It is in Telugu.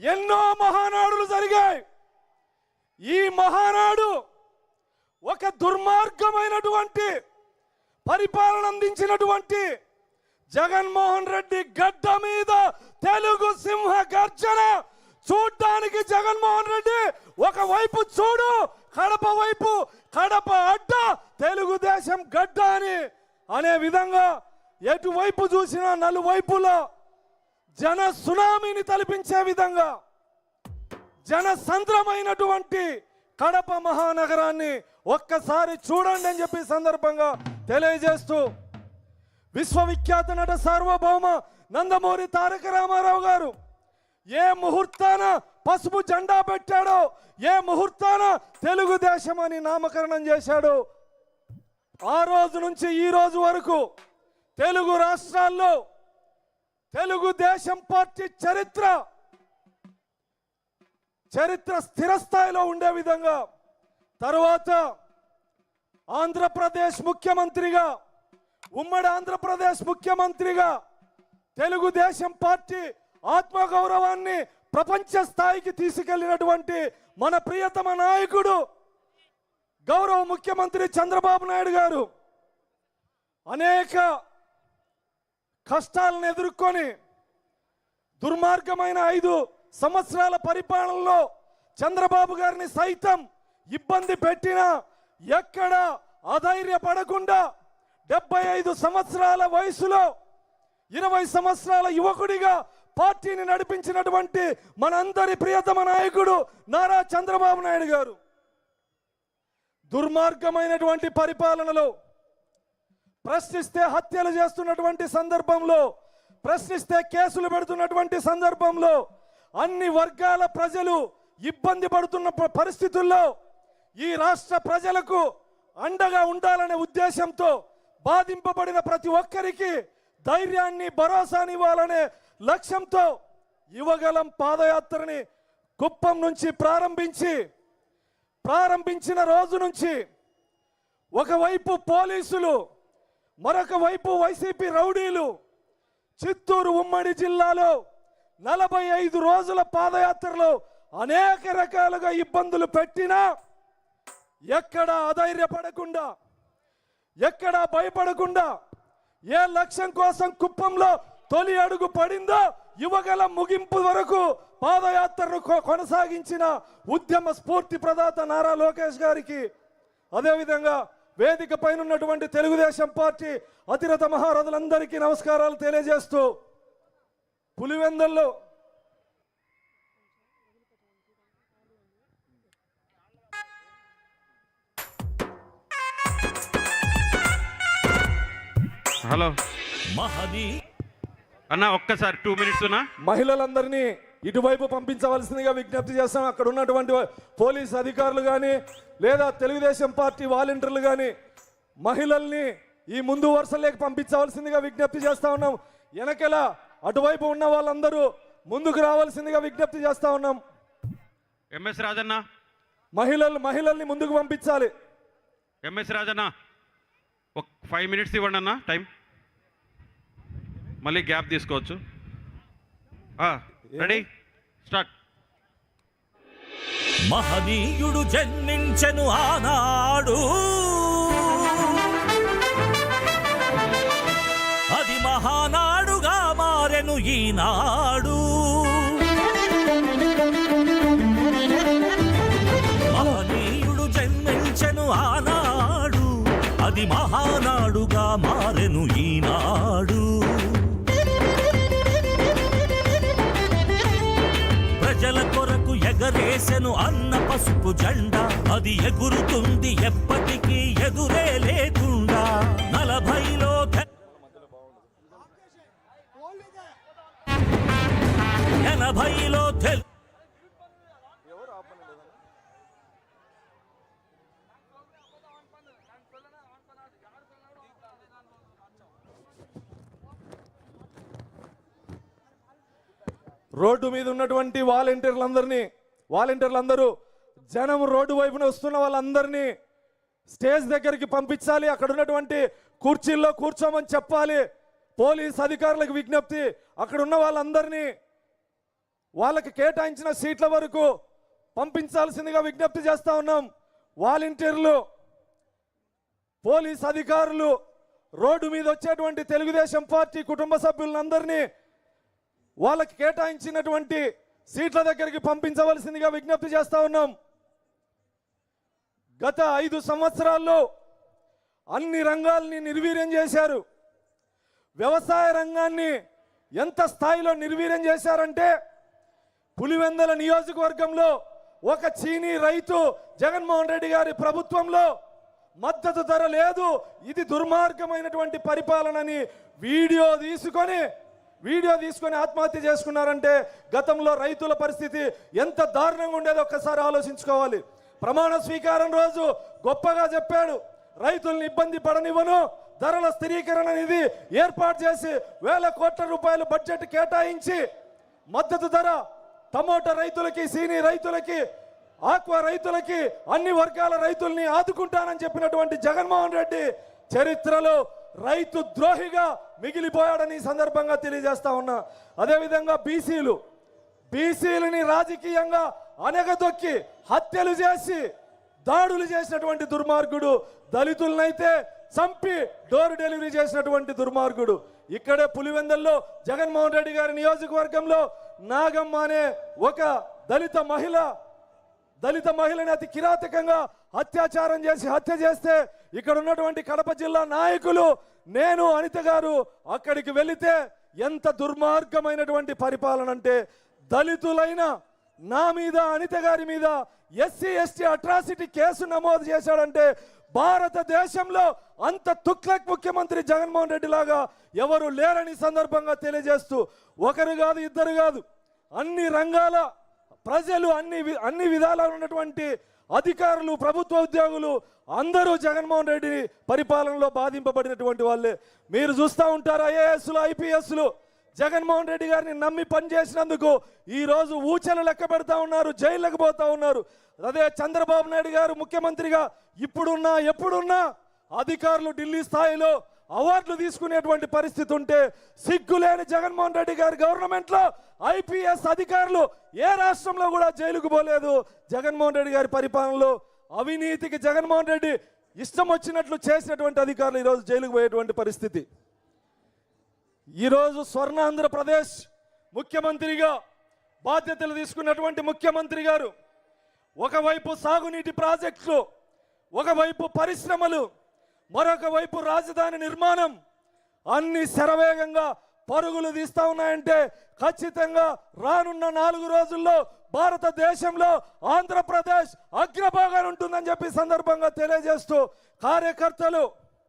ఎన్నో మహానాడులు జరిగాయి. ఈ మహానాడు ఒక దుర్మార్గమైనటువంటి పరిపాలన అందించినటువంటి జగన్మోహన్ రెడ్డి గడ్డ మీద తెలుగు సింహ గర్జన చూడ్డానికి జగన్మోహన్ రెడ్డి ఒక వైపు చూడు కడప వైపు కడప అడ్డ తెలుగుదేశం గడ్డ అని. అనే విధంగా ఎటువైపు చూసినా నలువైపులో జన సునామీని తలపించే విధంగా జన సంద్రమైనటువంటి కడప మహానగరాన్ని ఒక్కసారి చూడండి అని చెప్పి సందర్భంగా తెలియజేస్తూ విశ్వవిఖ్యాత నట సార్వభౌమ నందమూరి తారక రామారావు గారు ఏ ముహూర్తాన పసుపు జెండా పెట్టాడో ఏ ముహూర్తాన తెలుగుదేశం అని నామకరణం చేశాడో ఆ రోజు నుంచి ఈ రోజు వరకు తెలుగు రాష్ట్రాల్లో తెలుగుదేశం పార్టీ చరిత్ర చరిత్ర స్థిరస్థాయిలో ఉండే విధంగా తరువాత ఆంధ్రప్రదేశ్ ముఖ్యమంత్రిగా ఉమ్మడి ఆంధ్రప్రదేశ్ ముఖ్యమంత్రిగా తెలుగుదేశం పార్టీ ఆత్మగౌరవాన్ని ప్రపంచ స్థాయికి తీసుకెళ్ళినటువంటి మన ప్రియతమ నాయకుడు గౌరవ ముఖ్యమంత్రి చంద్రబాబు నాయుడు గారు. అనేక కష్టాలను ఎదుర్కొని దుర్మార్గమైన ఐదు సంవత్సరాల పరిపాలనలో చంద్రబాబు గారిని సైతం ఇబ్బంది పెట్టిన ఎక్కడ అధైర్యపడకుండా డెబ్బై ఐదు సంవత్సరాల వయసులో ఇరవై సంవత్సరాల యువకుడిగా పార్టీని నడిపించినటువంటి మనందరి ప్రియతమ నాయకుడు నారా చంద్రబాబు నాయుడు గారు. దుర్మార్గమైనటువంటి పరిపాలనలో ప్రశ్నిస్తే హత్యలు చేస్తున్నటువంటి సందర్భంలో ప్రశ్నిస్తే కేసులు పెడుతున్నటువంటి సందర్భంలో అన్ని వర్గాల ప్రజలు ఇబ్బంది పడుతున్న పరిస్థితుల్లో ఈ రాష్ట్ర ప్రజలకు అండగా ఉండాలనే ఉద్దేశంతో బాధింపబడిన ప్రతి ఒక్కరికి ధైర్యాన్ని భరోసాని ఇవ్వాలనే లక్ష్యంతో యువగలం పాదయాత్రని కుప్పం నుంచి ప్రారంభించి ప్రారంభించిన రోజు నుంచి ఒకవైపు పోలీసులు మరొక వైపు వైసీపీ రౌడీలు చిత్తూరు ఉమ్మడి జిల్లాలో నలభై ఐదు రోజుల పాదయాత్రలో అనేక రకాలుగా ఇబ్బందులు పెట్టినా ఎక్కడ అధైర్యపడకుండా ఎక్కడ భయపడకుండా ఏ లక్ష్యం కోసం కుప్పంలో తొలి అడుగు పడిందో యువగల ముగింపు వరకు పాదయాత్రను కొ- కొనసాగించిన ఉద్యమ స్ఫూర్తి ప్రదాత నారా లోకేష్ గారికి అదేవిధంగా వేదిక పైన ఉన్నటువంటి తెలుగుదేశం పార్టీ అతిరథ మహారథులందరికీ నమస్కారాలు తెలియజేస్తూ పులివెందల్లో హలో. మహనీ అన్న ఒక్కసారి టూ మినిట్స్ ఉన్నా. మహిళలందరినీ ఇటువైపు పంపించవలసిందిగా విజ్ఞప్తి చేస్తాం. అక్కడ ఉన్నటువంటి పోలీస్ అధికారులు కానీ లేదా తెలుగుదేశం పార్టీ వాలంటీర్లు కానీ మహిళల్ని ఈ ముందు వరుసలోకి పంపించవలసిందిగా విజ్ఞప్తి చేస్తా ఉన్నాం. వెనకెల అటువైపు ఉన్న వాళ్ళందరూ ముందుకు రావాల్సిందిగా విజ్ఞప్తి చేస్తా ఉన్నాం. ఎంఎస్ రాజన్న. మహిళలు మహిళల్ని ముందుకు పంపించాలి. ఎంఎస్ రాజన్న ఒక ఫైవ్ మినిట్స్ ఇవ్వండి అన్న టైం మళ్ళీ గ్యాప్ తీసుకోవచ్చు. రెడీ స్టార్ట్ మహనీయుడు జన్మించెను ఆనాడు. అది మహానాడుగా మారెను ఈనాడు. మహనీయుడు జన్మించెను ఆనాడు. అది మహానాడుగా మారెను ఈనాడు. ఎగరేసెను అన్న పసుపు జెండా. అది ఎగురుతుంది ఎప్పటికీ ఎదురే లేకుండా. నలభైలో ఎనభైలో తెలు రోడ్డు మీద ఉన్నటువంటి వాలంటీర్లందరినీ వాలంటీర్లు అందరూ జనం రోడ్డు వైపున వస్తున్న వాళ్ళందరినీ స్టేజ్ దగ్గరికి పంపించాలి. అక్కడ ఉన్నటువంటి కుర్చీల్లో కూర్చోమని చెప్పాలి. పోలీస్ అధికారులకు విజ్ఞప్తి అక్కడ ఉన్న వాళ్ళందరినీ వాళ్ళకి కేటాయించిన సీట్ల వరకు పంపించాల్సిందిగా విజ్ఞప్తి చేస్తూ ఉన్నాం. వాలంటీర్లు పోలీస్ అధికారులు రోడ్డు మీద వచ్చేటువంటి తెలుగుదేశం పార్టీ కుటుంబ సభ్యులందరినీ వాళ్ళకి కేటాయించినటువంటి సీట్ల దగ్గరికి పంపించవలసిందిగా విజ్ఞప్తి చేస్తా ఉన్నాం. గత ఐదు సంవత్సరాల్లో అన్ని రంగాల్ని నిర్వీర్యం చేశారు. వ్యవసాయ రంగాన్ని ఎంత స్థాయిలో నిర్వీర్యం చేశారంటే పులివెందల నియోజకవర్గంలో ఒక చీనీ రైతు జగన్మోహన్ రెడ్డి గారి ప్రభుత్వంలో మద్దతు ధర లేదు. ఇది దుర్మార్గమైనటువంటి పరిపాలనని వీడియో తీసుకొని వీడియో తీసుకొని ఆత్మహత్య చేసుకున్నారంటే గతంలో రైతుల పరిస్థితి ఎంత దారుణంగా ఉండేదో ఒక్కసారి ఆలోచించుకోవాలి. ప్రమాణ స్వీకారం రోజు గొప్పగా చెప్పాడు. రైతుల్ని ఇబ్బంది పడనివ్వను. ధరల స్థిరీకరణ నిధి ఏర్పాటు చేసి వేల కోట్ల రూపాయలు బడ్జెట్ కేటాయించి మద్దతు ధర టమోటా రైతులకి సీని రైతులకి ఆక్వా రైతులకి అన్ని వర్గాల రైతుల్ని ఆదుకుంటానని చెప్పినటువంటి జగన్మోహన్ రెడ్డి చరిత్రలో రైతు ద్రోహిగా మిగిలిపోయాడని ఈ సందర్భంగా తెలియజేస్తా ఉన్నా. అదేవిధంగా బీసీలు బీసీలని రాజకీయంగా అనగదొక్కి హత్యలు చేసి దాడులు చేసినటువంటి దుర్మార్గుడు దళితులనైతే చంపి డోర్ డెలివరీ చేసినటువంటి దుర్మార్గుడు. ఇక్కడే పులివెందల్లో జగన్మోహన్ రెడ్డి గారి నియోజకవర్గంలో నాగమ్మ అనే ఒక దళిత మహిళ దళిత మహిళని అతి కిరాతకంగా అత్యాచారం చేసి హత్య చేస్తే ఇక్కడ ఉన్నటువంటి కడప జిల్లా నాయకులు నేను అనిత గారు అక్కడికి వెళితే ఎంత దుర్మార్గమైనటువంటి పరిపాలన అంటే దళితులైన నా మీద అనిత గారి మీద ఎస్సీ ఎస్టీ అట్రాసిటీ కేసు నమోదు చేశాడంటే భారతదేశంలో అంత తుక్లక్ ముఖ్యమంత్రి జగన్మోహన్ రెడ్డి లాగా ఎవరు లేరని సందర్భంగా తెలియజేస్తూ ఒకరు కాదు ఇద్దరు కాదు అన్ని రంగాల ప్రజలు అన్ని వి- అన్ని విధాలా ఉన్నటువంటి అధికారులు ప్రభుత్వ ఉద్యోగులు అందరూ జగన్మోహన్ రెడ్డి పరిపాలనలో బాధింపబడినటువంటి వాళ్ళే. మీరు చూస్తూ ఉంటారు ఐఏఎస్లు ఐపీఎస్లు. జగన్మోహన్ రెడ్డి గారిని నమ్మి పనిచేసినందుకు ఈరోజు ఊచలు లెక్క పెడతా ఉన్నారు జైళ్ళకు పోతా ఉన్నారు. అదే చంద్రబాబు నాయుడు గారు ముఖ్యమంత్రిగా ఇప్పుడున్నా ఎప్పుడున్నా అధికారులు ఢిల్లీ స్థాయిలో అవార్డులు తీసుకునేటువంటి పరిస్థితి ఉంటే సిగ్గులేని జగన్మోహన్ రెడ్డి గారి గవర్నమెంట్లో ఐపీఎస్ అధికారులు ఏ రాష్ట్రంలో కూడా జైలుకు పోలేదు. జగన్మోహన్ రెడ్డి గారి పరిపాలనలో అవినీతికి జగన్మోహన్ రెడ్డి ఇష్టం వచ్చినట్లు చేసినటువంటి అధికారులు ఈరోజు జైలుకు పోయేటువంటి పరిస్థితి. ఈరోజు స్వర్ణాంధ్రప్రదేశ్ ముఖ్యమంత్రిగా బాధ్యతలు తీసుకున్నటువంటి ముఖ్యమంత్రి గారు ఒకవైపు సాగునీటి ప్రాజెక్టులు ఒకవైపు పరిశ్రమలు మరొక వైపు రాజధాని నిర్మాణం. అన్ని శరవేగంగా పరుగులు తీస్తా ఉన్నాయంటే ఖచ్చితంగా రానున్న నాలుగు రోజుల్లో భారతదేశంలో ఆంధ్రప్రదేశ్ అగ్రభాగాన్ని ఉంటుందని చెప్పి సందర్భంగా తెలియజేస్తూ కార్యకర్తలు